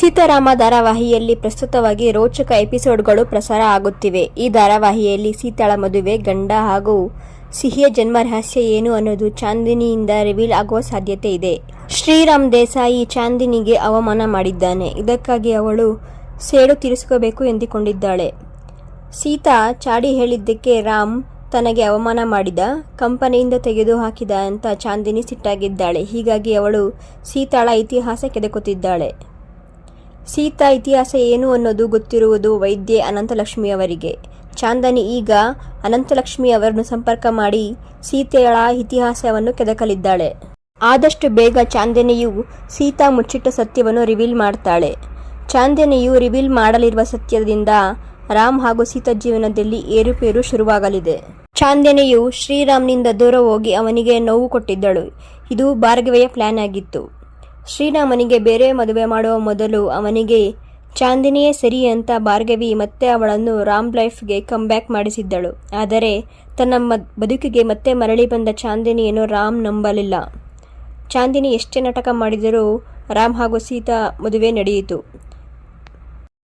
ಸೀತಾರಾಮ ಧಾರಾವಾಹಿಯಲ್ಲಿ ಪ್ರಸ್ತುತವಾಗಿ ರೋಚಕ ಎಪಿಸೋಡ್ಗಳು ಪ್ರಸಾರ ಆಗುತ್ತಿವೆ. ಈ ಧಾರಾವಾಹಿಯಲ್ಲಿ ಸೀತಾಳ ಮದುವೆ, ಗಂಡ ಹಾಗೂ ಸಿಹಿಯ ಜನ್ಮ ರಹಸ್ಯ ಏನು ಅನ್ನೋದು ಚಾಂದಿನಿಯಿಂದ ರಿವೀಲ್ ಆಗುವ ಸಾಧ್ಯತೆ ಇದೆ. ಶ್ರೀರಾಮ್ ದೇಸಾಯಿ ಚಾಂದಿನಿಗೆ ಅವಮಾನ ಮಾಡಿದ್ದಾನೆ. ಇದಕ್ಕಾಗಿ ಅವಳು ಸೇಡು ತೀರಿಸಿಕೋಬೇಕು ಎಂದುಕೊಂಡಿದ್ದಾಳೆ. ಸೀತಾ ಚಾಡಿ ಹೇಳಿದ್ದಕ್ಕೆ ರಾಮ್ ತನಗೆ ಅವಮಾನ ಮಾಡಿದ, ಕಂಪನಿಯಿಂದ ತೆಗೆದು ಹಾಕಿದ ಅಂತ ಚಾಂದಿನಿ ಸಿಟ್ಟಾಗಿದ್ದಾಳೆ. ಹೀಗಾಗಿ ಅವಳು ಸೀತಾಳ ಇತಿಹಾಸ ಕೆದಕುತ್ತಿದ್ದಾಳೆ. ಸೀತಾ ಇತಿಹಾಸ ಏನು ಅನ್ನೋದು ಗೊತ್ತಿರುವುದು ವೈದ್ಯೆ ಅನಂತಲಕ್ಷ್ಮಿಯವರಿಗೆ. ಚಾಂದನಿ ಈಗ ಅನಂತಲಕ್ಷ್ಮಿ ಅವರನ್ನು ಸಂಪರ್ಕ ಮಾಡಿ ಸೀತೆಯಳ ಇತಿಹಾಸವನ್ನು ಕೆದಕಲಿದ್ದಾಳೆ. ಆದಷ್ಟು ಬೇಗ ಚಾಂದನಿಯು ಸೀತಾ ಮುಚ್ಚಿಟ್ಟ ಸತ್ಯವನ್ನು ರಿವೀಲ್ ಮಾಡ್ತಾಳೆ. ಚಾಂದನಿಯು ರಿವೀಲ್ ಮಾಡಲಿರುವ ಸತ್ಯದಿಂದ ರಾಮ್ ಹಾಗೂ ಸೀತಾ ಜೀವನದಲ್ಲಿ ಏರುಪೇರು ಶುರುವಾಗಲಿದೆ. ಚಾಂದನಿಯು ಶ್ರೀರಾಮ್ನಿಂದ ದೂರ ಹೋಗಿ ಅವನಿಗೆ ನೋವು ಕೊಟ್ಟಿದ್ದಳು. ಇದು ಭಾರ್ಗವೆಯ ಪ್ಲಾನ್ ಆಗಿತ್ತು. ಶ್ರೀರಾಮನಿಗೆ ಬೇರೆ ಮದುವೆ ಮಾಡುವ ಮೊದಲು ಅವನಿಗೆ, ಚಾಂದಿನಿಯೇ ಸರಿ ಅಂತ ಭಾರ್ಗವಿ ಮತ್ತೆ ಅವಳನ್ನು ರಾಮ್ ಲೈಫ್ಗೆ ಕಮ್ಬ್ಯಾಕ್ ಮಾಡಿಸಿದ್ದಳು. ಆದರೆ ತನ್ನ ಬದುಕಿಗೆ ಮತ್ತೆ ಮರಳಿ ಬಂದ ಚಾಂದಿನಿಯನ್ನು ರಾಮ್ ನಂಬಲಿಲ್ಲ. ಚಾಂದಿನಿ ಎಷ್ಟೇ ನಾಟಕ ಮಾಡಿದರೂ ರಾಮ್ ಹಾಗೂ ಸೀತಾ ಮದುವೆ ನಡೆಯಿತು.